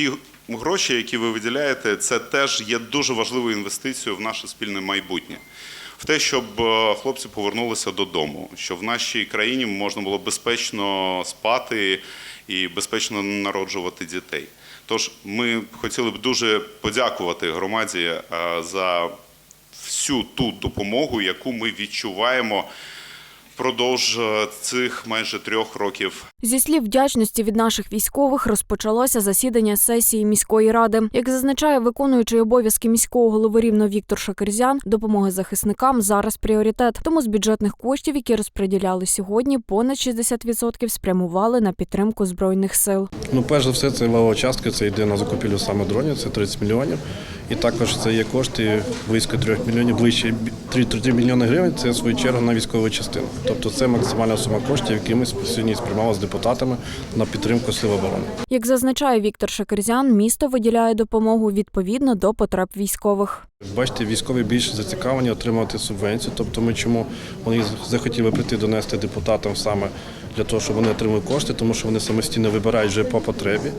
ті гроші, які ви виділяєте, це теж є дуже важливою інвестицією в наше спільне майбутнє. В те, щоб е, хлопці повернулися додому, щоб в нашій країні можна було безпечно спати і безпечно народжувати дітей. Тож ми хотіли б дуже подякувати громаді е, за всю ту допомогу, яку ми відчуваємо впродовж е, цих майже трьох років Зі слів вдячності від наших військових розпочалося засідання сесії міської ради. Як зазначає виконуючий обов'язки міського голови рівно Віктор Шакерзян, допомога захисникам зараз пріоритет. Тому з бюджетних коштів, які розподіляли сьогодні, понад 60% спрямували на підтримку збройних сил. Ну, перш за все, це лава частка, це йде на закупівлю саме дронів, це 30 мільйонів. І також це є кошти близько 3 мільйонів, ближче 3, 3 мільйони гривень. Це в свою чергу на військову частину. Тобто це максимальна сума коштів, які ми сьогодні сприймали з депутатами на підтримку сил оборони. Як зазначає Віктор Шакерзян, місто виділяє допомогу відповідно до потреб військових. Бачите, військові більш зацікавлені отримувати субвенцію. Тобто, ми чому вони захотіли прийти донести депутатам саме для того, щоб вони отримали кошти, тому що вони самостійно вибирають вже по потребі.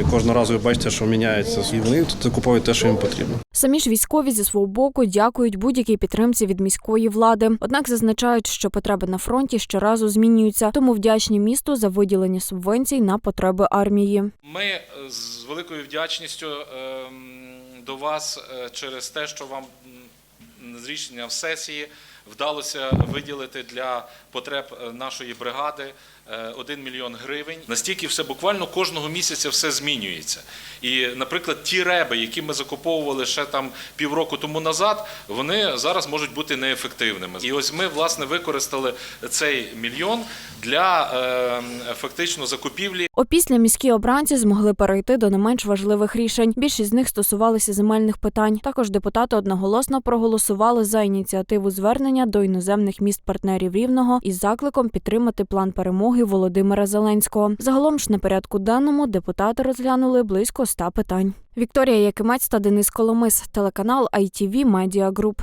І Кожного разу ви бачите, що міняється, і вони закуповують те, що їм потрібно. Самі ж військові зі свого боку дякують будь-якій підтримці від міської влади. Однак зазначають, що потреби на фронті щоразу змінюються, тому вдячні місту за виділення субвенцій на потреби армії. Ми е, з великою вдячністю ем, до вас е, через те, що вам з з рішенням сесії вдалося виділити для потреб е, нашої бригади е, 1 мільйон гривень. Настільки все буквально кожного місяця все змінюється. І, наприклад, ті реби, які ми закуповували ще там півроку тому назад, вони зараз можуть бути неефективними. І ось ми власне використали цей мільйон для е, фактично закупівлі Опісля міські обранці змогли перейти до не менш важливих рішень. Більшість з них стосувалися земельних питань. Також депутати одноголосно проголосували за ініціативу звернення до іноземних міст партнерів рівного із закликом підтримати план перемоги Володимира Зеленського. Загалом ж на порядку денному депутати розглянули близько ста питань. Вікторія Якимець та Денис Коломис, телеканал ITV Media Group.